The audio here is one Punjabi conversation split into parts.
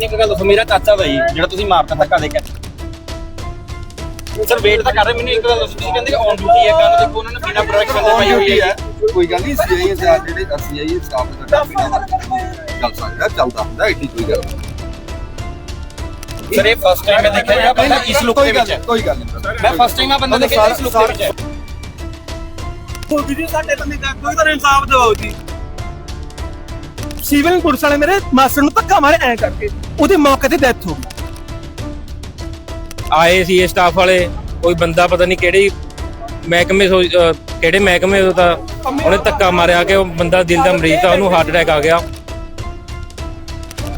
ਮੈਨੂੰ ਇੱਕ ਗੱਲ ਦੱਸੋ ਮੇਰਾ ਚਾਚਾ ਦਾ ਜੀ ਜਿਹੜਾ ਤੁਸੀਂ ਮਾਰਤਾ ਧੱਕਾ ਦੇ ਕੇ। ਸਰ ਵੇਟ ਤਾਂ ਕਰ ਰਹੇ ਮੈਨੂੰ ਇੱਕ ਗੱਲ ਦੱਸੋ ਤੁਸੀਂ ਕਹਿੰਦੇ ਔਨ ਡਿਊਟੀ ਹੈ ਗੱਲ ਦੇਖੋ ਉਹਨਾਂ ਨੇ ਬਿਨਾ ਪ੍ਰੋਡਕਟ ਬੰਦੇ ਪਾਈ ਹੋਈ ਹੈ ਕੋਈ ਗੱਲ ਨਹੀਂ ਸੀਆਈਏ ਦੇ ਜਿਹੜੇ ਅਸੀਂ ਆਈਏ ਸਟਾਫ ਦਾ ਵਰਦੀ ਚੱਲ ਸਕਦਾ ਚੱਲਦਾ ਹੁੰਦਾ ਐਡੀ ਕੋਈ ਗੱਲ ਨਹੀਂ। ਸਰ ਇਹ ਫਸਟ ਟਾਈਮ ਮੈਂ ਦੇਖਿਆ ਜਿਹੜਾ ਬੰਦਾ ਇਸ ਲੁੱਕ ਦੇ ਵਿੱਚ ਹੈ। ਕੋਈ ਗੱਲ ਨਹੀਂ ਮੈਂ ਫਸਟ ਟਾਈਮ ਆ ਬੰਦਾ ਦੇਖਿਆ ਇਸ ਲੁੱਕ ਦੇ ਵਿੱਚ ਹੈ। ਉਹ ਵੀਡੀਓ ਸਾਡੇ ਬੰਦੇ ਦਾ ਕੋਈ ਤਾਂ ਇਨਸਾਫ ਦਿਵਾਓ ਜੀ। ਸਿਵਲ ਪੁਲਿਸ ਵਾਲੇ ਮੇਰੇ ਮਾਸਟਰ ਨੂੰ ਧੱਕਾ ਮਾਰੇ ਐ ਕਰਕੇ। ਉਹਦੇ ਮੌਕੇ ਤੇ ਡੈਥ ਹੋ ਗਈ। ਆਏ ਸੀ ਇਹ ਸਟਾਫ ਵਾਲੇ ਕੋਈ ਬੰਦਾ ਪਤਾ ਨਹੀਂ ਕਿਹੜੀ ਮਹਿਕਮੇ ਸੋ- ਅਹ ਕਿਹੜੇ ਮਹਿਕਮੇ ਦਾ ਤਾਂ ਉਹਨੇ ਧੱਕਾ ਮਾਰਿਆ ਕਿ ਉਹ ਬੰਦਾ ਦਿਲ ਦਾ ਮਰੀਜ਼ ਤਾਂ ਉਹਨੂੰ ਹਾਰਟ ਅਟੈਕ ਆ ਗਿਆ।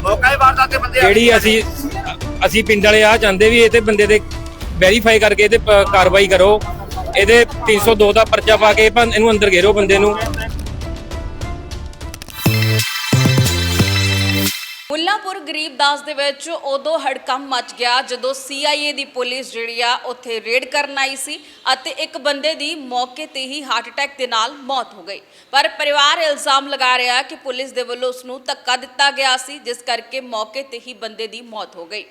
ਮੌਕਾ ਹੀ ਵਾਰਦਾਤ ਦੇ ਬੰਦੇ ਕਿਹੜੀ ਅਸੀਂ ਅਸੀਂ ਪਿੰਡ ਵਾਲੇ ਆ ਚਾਹੁੰਦੇ ਵੀ ਇਹ ਤੇ ਬੰਦੇ ਦੇ ਵੈਰੀਫਾਈ ਕਰਕੇ ਇਹਦੇ ਪ- ਕਾਰਵਾਈ ਕਰੋ। ਇਹਦੇ 302 ਦਾ ਪਰਚਾ ਪਾ ਕੇ ਭੰ- ਇਹਨੂੰ ਅੰਦਰ ਘੇਰੋ ਬੰਦੇ ਨੂੰ। ਮੁੱਲ੍ਹਾਪੁਰ ਗਰੀਬ ਦਾਸ ਦੇ ਵਿੱਚ ਉਦੋਂ ਹੜਕੰਪ ਮਚ ਗਿਆ ਜਦੋਂ ਸੀਆਈਏ ਦੀ ਪੁਲਿਸ ਜਿਹੜੀ ਆ ਉੱਥੇ ਰੇਡ ਕਰਨ ਆਈ ਸੀ ਅਤੇ ਇੱਕ ਬੰਦੇ ਦੀ ਮੌਕੇ ਤੇ ਹੀ ਹਾਰਟ ਅਟੈਕ ਦੇ ਨਾਲ ਮੌਤ ਹੋ ਗਈ। ਪਰ ਪਰਿਵਾਰ ਇਲਜ਼ਾਮ ਲਗਾ ਰਿਹਾ ਕਿ ਪੁਲਿਸ ਦੇ ਵੱਲੋਂ ਉਸ ਨੂੰ ਧੱਕਾ ਦਿੱਤਾ ਗਿਆ ਸੀ, ਜਿਸ ਕਰਕੇ ਮੌਕੇ ਤੇ ਹੀ ਬੰਦੇ ਦੀ ਮੌਤ ਹੋ ਗਈ।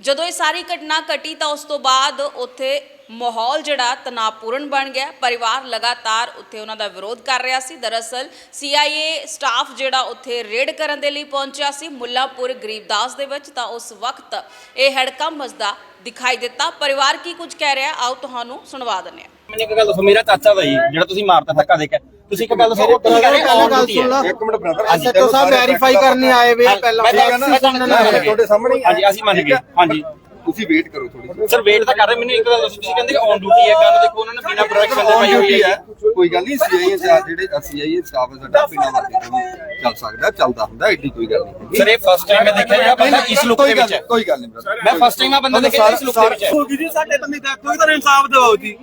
ਜਦੋਂ ਇਹ ਸਾਰੀ ਘਟਨਾ ਘਟੀ ਤਾਂ ਉਸ ਤੋਂ ਬਾਅਦ ਉੱਥੇ ਮਾਹੌਲ ਜਿਹੜਾ ਤਣਾਅਪੂਰਨ ਬਣ ਗਿਆ। ਪਰਿਵਾਰ ਲਗਾਤਾਰ ਉੱਥੇ ਉਹਨਾਂ ਦਾ ਵਿਰੋਧ ਕਰ ਰਿਹਾ ਸੀ। ਦਰਅਸਲ ਸੀਆਈਏ ਸਟਾਫ ਜਿਹੜਾ ਉੱਥੇ ਰੇਡ ਕਰਨ ਦੇ ਲਈ ਪਹੁੰਚਿਆ ਸੀ। ਮੁੱਲਾਪੁਰ ਗਰੀਬਦਾਸ ਦੇ ਵਿੱਚ ਤਾਂ ਉਸ ਵਕਤ ਇਹ ਹੜਕੰਪ ਮਚਦਾ ਦਿਖਾਈ ਦਿੱਤਾ। ਪਰਿਵਾਰ ਕੀ ਕੁਝ ਕਹਿ ਰਿਹਾ, ਆਓ ਤੁਹਾਨੂੰ ਸੁਣਵਾ ਦਿੰਦੇ ਹਾਂ। ਮੈਨੂੰ ਇੱਕ ਗੱਲ ਦੱਸੋ, ਮੇਰਾ ਚਾਚਾ ਦਾ ਜੀ, ਜਿਹੜਾ ਤੁਸੀਂ ਮਾਰਤਾ ਧੱਕਾ ਦੇ ਕੇ ਤੁਸੀਂ ਇੱਕ ਗੱਲ ਤੁਸੀਂ ਕਹਿੰਦੇ ਔਨ ਡਿਊਟੀ ਹੈ ਇੱਕ ਮਿੰਟ ਬ੍ਰਦਰ ਸੈਕਟਰ ਸਾਹਿਬ ਵੈਰੀਫਾਈ ਕਰਨੇ ਆਏ ਵੇ ਪਹਿਲਾਂ। ਤੁਹਾਡੇ ਸਾਹਮਣੇ ਹੀ ਹੈ। ਹਾਂਜੀ ਅਸੀਂ ਮੰਨ ਗਏ ਹਾਂਜੀ ਤੁਸੀਂ ਵੇਟ ਕਰੋ ਥੋੜੀ ਸਰ ਵੇਟ ਤਾਂ ਕਰ ਰਹੇ ਮੈਨੂੰ ਇੱਕ ਗੱਲ ਦੱਸੋ ਤੁਸੀਂ ਕਹਿੰਦੇ ਔਨ ਡਿਊਟੀ ਹੈ ਗੱਲ ਦੇਖੋ ਉਹਨਾਂ ਨੇ ਬਿਨਾ ਪ੍ਰੋਡਕਟ ਬੰਦੇ ਔਨ ਪਾਈ ਹੋਈ ਹੈ ਹੈ ਕੋਈ ਗੱਲ ਨਹੀਂ ਸੀਆਈਏ ਦੇ ਜਿਹੜੇ ਅਸੀਂ ਆਈਏ ਸਟਾਫ ਦਾ ਸਾਡਾ ਬਿਨਾਂ ਵਰਦੀ ਚੱਲ ਸਕਦਾ ਚੱਲਦਾ ਹੁੰਦਾ ਐਡੀ ਕੋਈ ਗੱਲ ਨਹੀਂ ਸਰ ਇਹ ਫਸਟ ਟਾਈਮ ਮੈਂ ਦੇਖਿਆ ਜਿਹੜਾ ਬੰਦਾ ਇਸ ਲੁੱਕ ਦੇ ਵਿੱਚ ਹੈ ਕੋਈ ਗੱਲ ਨਹੀਂ। ਮੈਂ ਫਸਟ ਟਾਈਮ ਆ ਬੰਦਾ ਦੇਖਿਆ ਇਸ ਲੁੱਕ ਦੇ ਵਿੱਚ ਹੈ ਸਾਡੇ ਬੰਦੇ ਦਾ ਕੋਈ ਤਾਂ ਇਨਸਾਫ ਦਿਵਾਓ ਜੀ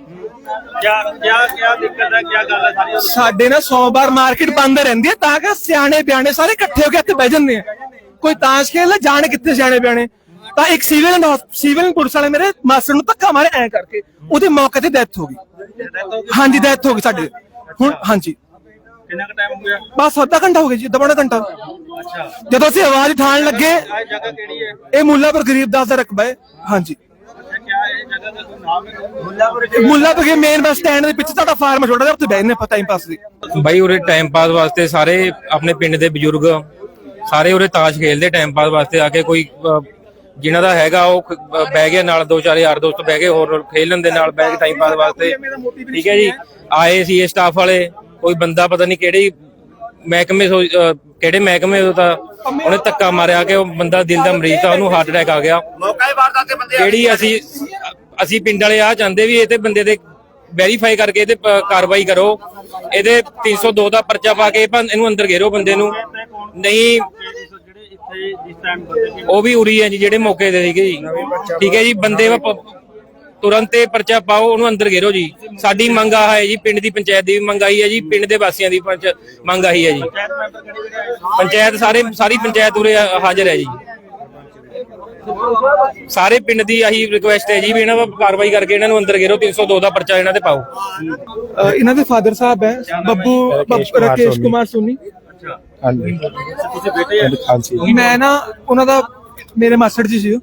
ਕਿਆ ਕਿਆ ਕਿਆ ਦਿੱਕਤ ਹੈ ਕਿਆ ਗੱਲ ਹੈ ਸਾਰੀ ਸਾਡੇ ਨਾ ਸੋਮਵਾਰ ਮਾਰਕੀਟ ਬੰਦ ਰਹਿੰਦੀ ਹੈ ਤਾਂ ਕਿ ਸਿਆਣੇ ਬਿਆਣੇ ਸਾਰੇ ਇਕੱਠੇ ਹੋ ਕੇ ਇੱਥੇ ਬਹਿ ਜਾਂਦੇ ਆ। ਕੋਈ ਤਾਸ਼ ਖੇਲ ਜਾਣ ਕਿੱਥੇ ਸਿਆਣੇ ਬਿਆਣੇ? ਤਾਂ ਇੱਕ ਸਿਵਲ ਸਿਵਲ ਪੁਲਿਸ ਵਾਲੇ ਮੇਰੇ ਮਾਸਟਰ ਨੂੰ ਧੱਕਾ ਮਾਰੇ ਐ ਕਰਕੇ ਉਹਦੇ ਮੌਕੇ ਤੇ ਡੈਥ ਹੋ ਗਈ। ਹਾਂਜੀ ਡੈਥ ਹੋ ਗਈ ਸਾਡੇ ਹੁਣ ਹਾਂਜੀ। ਕਿੰਨਾ ਕੁ ਟਾਈਮ ਹੋ ਗਿਆ? ਬਸ ਅੱਧਾ ਘੰਟਾ ਹੋ ਗਿਆ ਜੀ ਪੌਣਾ ਘੰਟਾ। ਅੱਛਾ। ਜਦੋਂ ਅਸੀਂ ਆਵਾਜ਼ ਉਠਾਉਣ ਲੱਗੇ ਇਹ ਜਗ੍ਹਾ ਕਿਹੜੀ ਹੈ? ਇਹ ਮੁੱਲਾਪੁਰ ਗਰੀਬਦਾਸ ਦਾ ਰਕਬਾ ਹੈ। ਹਾਂਜੀ। ਅੱਛਾ ਕਿਆ ਮੇਨ ਬੱਸ ਸਟੈਂਡ ਦੇ ਪਿੱਛੇ ਤੁਹਾਡਾ ਫਾਰਮ ਛੋਟਾ ਜਿਹਾ ਉੱਥੇ ਬੈਠਨੇ ਪਤਾ ਟਾਈਮ ਪਾਸ ਦੀ ਬਾਈ ਉਰੇ ਟਾਈਮ ਪਾਸ ਵਾਸਤੇ ਸਾਰੇ ਆਪਣੇ ਪਿੰਡ ਦੇ ਬਜ਼ੁਰਗ, ਸਾਰੇ ਉਰੇ ਤਾਸ਼ ਖੇਲਦੇ ਟਾਈਮ ਪਾਸ ਵਾਸਤੇ ਆ ਕੇ ਕੋਈ ਜਿਨ੍ਹਾਂ ਦਾ ਹੈਗਾ ਉਹ ਬਹਿ ਗਿਆ ਨਾਲ ਦੋ ਚਾਰ ਯਾਰ ਦੋਸਤ ਬਹਿ ਗਏ, ਹੋਰ ਖੇਲਣ ਦੇ ਨਾਲ ਬਹਿ ਕੇ ਟਾਈਮ ਪਾਸ ਵਾਸਤੇ। ਠੀਕ ਹੈ ਜੀ। ਆਏ ਸੀ ਸਟਾਫ ਵਾਲੇ, ਕੋਈ ਬੰਦਾ ਪਤਾ ਨਹੀਂ ਕਿਹੜੀ ਮਹਿਕਮੇ ਸੋ- ਅਹ, ਕਿਹੜੇ ਮਹਿਕਮੇ ਦਾ ਤਾਂ ਉਹਨੇ ਧੱਕਾ ਮਾਰਿਆ ਕਿ ਉਹ ਬੰਦਾ ਦਿਲ ਦਾ ਮਰੀਜ਼ ਤਾਂ ਉਹਨੂੰ ਹਾਰਟ ਅਟੈਕ ਆ ਗਿਆ। ਮੌਕਾ ਹੀ ਵਾਰਦਾਤ ਦੇ ਬੰਦੇ ਕਿਹੜੀ ਅਸੀਂ ਅਸੀਂ ਪਿੰਡ ਵਾਲੇ ਆ ਚਾਹੁੰਦੇ ਵੀ ਇਹ ਤੇ ਬੰਦੇ ਦੇ ਵੈਰੀਫਾਈ ਕਰਕੇ ਇਹਦੇ ਪ- ਕਾਰਵਾਈ ਕਰੋ। ਇਹਦੇ 302 ਦਾ ਪਰਚਾ ਪਾ ਕੇ ਭੰ- ਇਹਨੂੰ ਅੰਦਰ ਘੇਰੋ ਬੰਦੇ ਨੂੰ। ਨਹੀਂ ਜਿਹੜੇ ਇੱਥੇ ਜਿਸ ਟਾਈਮ ਬੰਦੇ ਉਹ ਵੀ ਉਰੀ ਹੈ ਜੀ ਜਿਹੜੇ ਮੌਕੇ ਦੇ ਸੀਗੇ ਜੀ। ਠੀਕ ਹੈ ਜੀ ਬੰਦੇ ਵਾ ਪ- ਤੁਰੰਤ ਇਹ ਪਰਚਾ ਪਾਓ ਉਹਨੂੰ ਅੰਦਰ ਘੇਰੋ ਜੀ। ਸਾਡੀ ਮੰਗ ਆ ਹੈ ਜੀ ਪਿੰਡ ਦੀ ਪੰਚਾਇਤ ਦੀ ਮੰਗ ਆਈ ਹੈ ਜੀ ਪਿੰਡ ਦੇ ਵਾਸੀਆਂ ਦੀ ਪੰਚ ਮੰਗ ਆਈ ਹੈ ਜੀ। ਪੰਚਾਇਤ ਸਾਰੇ ਸਾਰੀ ਪੰਚਾਇਤ ਉਰੇ ਹਾਜ਼ਰ ਹੈ ਜੀ। ਸਾਰੇ ਪਿੰਡ ਦੀ ਆਹੀ ਰਿਕੁਐਸਟ ਹੈ ਜੀ ਵੀ ਇਹਨਾਂ ਦਾ ਕਾਰਵਾਈ ਕਰਕੇ ਇਹਨਾਂ ਨੂੰ ਅੰਦਰ ਘੇਰੋ 302 ਦਾ ਪਰਚਾ ਇਹਨਾਂ ਤੇ ਪਾਓ। ਇਹਨਾਂ ਦੇ ਫਾਦਰ ਸਾਹਿਬ ਹੈ ਬੱਬੂ ਰਾਕੇਸ਼ ਕੁਮਾਰ ਸੋਨੀ। ਮੈਂ ਨਾ ਉਹਨਾਂ ਦਾ ਮੇਰੇ ਮਾਸਟਰ ਜੀ ਸੀ ਉਹ।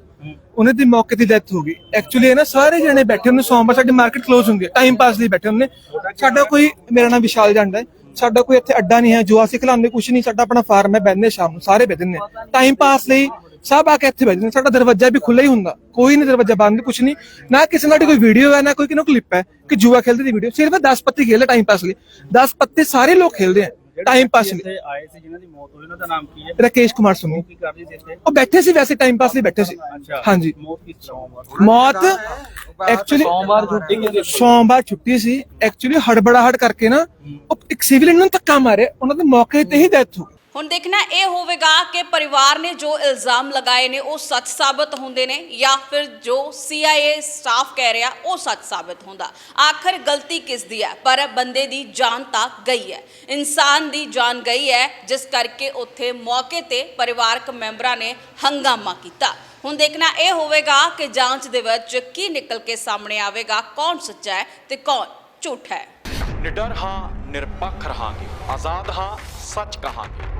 ਉਹਨਾਂ ਦੀ ਮੌਕੇ ਤੇ ਡੈਥ ਹੋ ਗਈ। ਐਕਚੁਅਲੀ ਇਹ ਨਾ ਸਾਰੇ ਜਣੇ ਬੈਠੇ ਹੁੰਦੇ, ਸੋਮਵਾਰ ਸਾਡੀ ਮਾਰਕੀਟ ਕਲੋਜ਼ ਹੁੰਦੀ ਹੈ ਟਾਈਮ ਪਾਸ ਲਈ ਬੈਠੇ ਹੁੰਦੇ। ਸਾਡਾ ਕੋਈ, ਮੇਰਾ ਨਾਮ ਵਿਸ਼ਾਲ ਜੰਡ ਹੈ। ਸਾਡਾ ਕੋਈ ਇੱਥੇ ਅੱਡਾ ਨਹੀਂ ਹੈ, ਜੋ ਅਸੀਂ ਖਿਲਾਉਂਦੇ ਕੁਝ ਨਹੀਂ, ਸਾਡਾ ਆਪਣਾ ਫਾਰਮ ਹੈ ਬੈਠਨੇ ਸ਼ਾਮ ਨੂੰ, ਸਾਰੇ ਬੈਠਦੇ ਨੇ ਟਾਈਮ ਪਾਸ ਲਈ ਸਭ ਆ ਕੇ ਇੱਥੇ ਬੈਠਦੇ ਨੇ ਸਾਡਾ ਦਰਵਾਜ਼ਾ ਵੀ ਖੁੱਲਾ ਹੀ ਹੁੰਦਾ। ਕੋਈ ਨਹੀਂ ਦਰਵਾਜ਼ਾ ਬੰਦ ਕੁਝ ਨਹੀਂ। ਨਾ ਕਿਸੇ ਨਾਲ ਕੋਈ ਵੀਡੀਓ ਹੈ, ਨਾ ਕੋਈ ਕਿਨੋ ਕਲਿੱਪ ਹੈ, ਕਿ ਜੂਆ ਖੇਲਦੇ ਦੀ ਵੀਡੀਓ ਸਿਰਫ 10 ਪੱਤੇ ਖੇਲਦੇ ਟਾਈਮ ਪਾਸ ਲਈ। 10 ਪੱਤੇ ਸਾਰੇ ਲੋਕ ਖੇਲਦੇ ਆ। ਟਾਈਮ ਪਾਸ ਲਈ ਆਏ ਸੀ ਜਿਨ੍ਹਾਂ ਦੀ ਮੌਤ ਹੋਈ ਉਹਨਾਂ ਦਾ ਨਾਮ ਕੀ ਹੈ? ਰਾਕੇਸ਼ ਕੁਮਾਰ ਸੋਨੀ। ਕੀ ਕਰਦੇ ਸੀ ਇੱਥੇ? ਉਹ ਬੈਠੇ ਸੀ ਵੈਸੇ ਟਾਈਮ ਪਾਸ ਲਈ ਬੈਠੇ ਸੀ। ਹਾਂਜੀ। ਮੌਤ ਕਿਸ ਤਰ੍ਹਾਂ ਹੋਈ? ਮੌਤ ਐਕਚੁਅਲੀ ਸੋਮਵਾਰ ਛੁੱਟੀ ਸੋਮਵਾਰ ਛੁੱਟੀ ਸੀ। ਐਕਚੁਅਲੀ ਹੜਬੜਾਹਟ ਕਰਕੇ ਨਾ ਉਹ ਇੱਕ ਸਿਵਲ ਨੂੰ ਧੱਕਾ ਮਾਰੇ ਉਹਨਾਂ ਦੇ ਮੌਕੇ ਤੇ ਹੀ ਡੈਥ ਹੋ ਗਈ। ਹੁਣ ਦੇਖਣਾ ਇਹ ਹੋਵੇਗਾ ਕਿ ਪਰਿਵਾਰ ਨੇ ਜੋ ਇਲਜ਼ਾਮ ਲਗਾਏ ਨੇ, ਉਹ ਸੱਚ ਸਾਬਤ ਹੁੰਦੇ ਨੇ ਜਾਂ ਫਿਰ ਜੋ CIA ਸਟਾਫ ਕਹਿ ਰਿਹਾ, ਉਹ ਸੱਚ ਸਾਬਤ ਹੁੰਦਾ। ਆਖਰ ਗਲਤੀ ਕਿਸ ਦੀ ਹੈ? ਪਰ ਬੰਦੇ ਦੀ ਜਾਨ ਤਾਂ ਗਈ ਹੈ। ਇਨਸਾਨ ਦੀ ਜਾਨ ਗਈ ਹੈ, ਜਿਸ ਕਰਕੇ ਉੱਥੇ ਮੌਕੇ ਤੇ ਪਰਿਵਾਰਕ ਮੈਂਬਰਾਂ ਨੇ ਹੰਗਾਮਾ ਕੀਤਾ। ਹੁਣ ਦੇਖਣਾ ਇਹ ਹੋਵੇਗਾ ਕਿ ਜਾਂਚ ਦੇ ਵਿੱਚ ਕੀ ਨਿਕਲ ਕੇ ਸਾਹਮਣੇ ਆਵੇਗਾ, ਕੌਣ ਸੱਚਾ ਹੈ ਤੇ ਕੌਣ ਝੂਠ ਹੈ। ਨਿਡਰ ਹਾਂ, ਨਿਰਪੱਖ ਰਹਾਂਗੇ। ਆਜ਼ਾਦ ਹਾਂ, ਸੱਚ ਕਹਾਂਗੇ।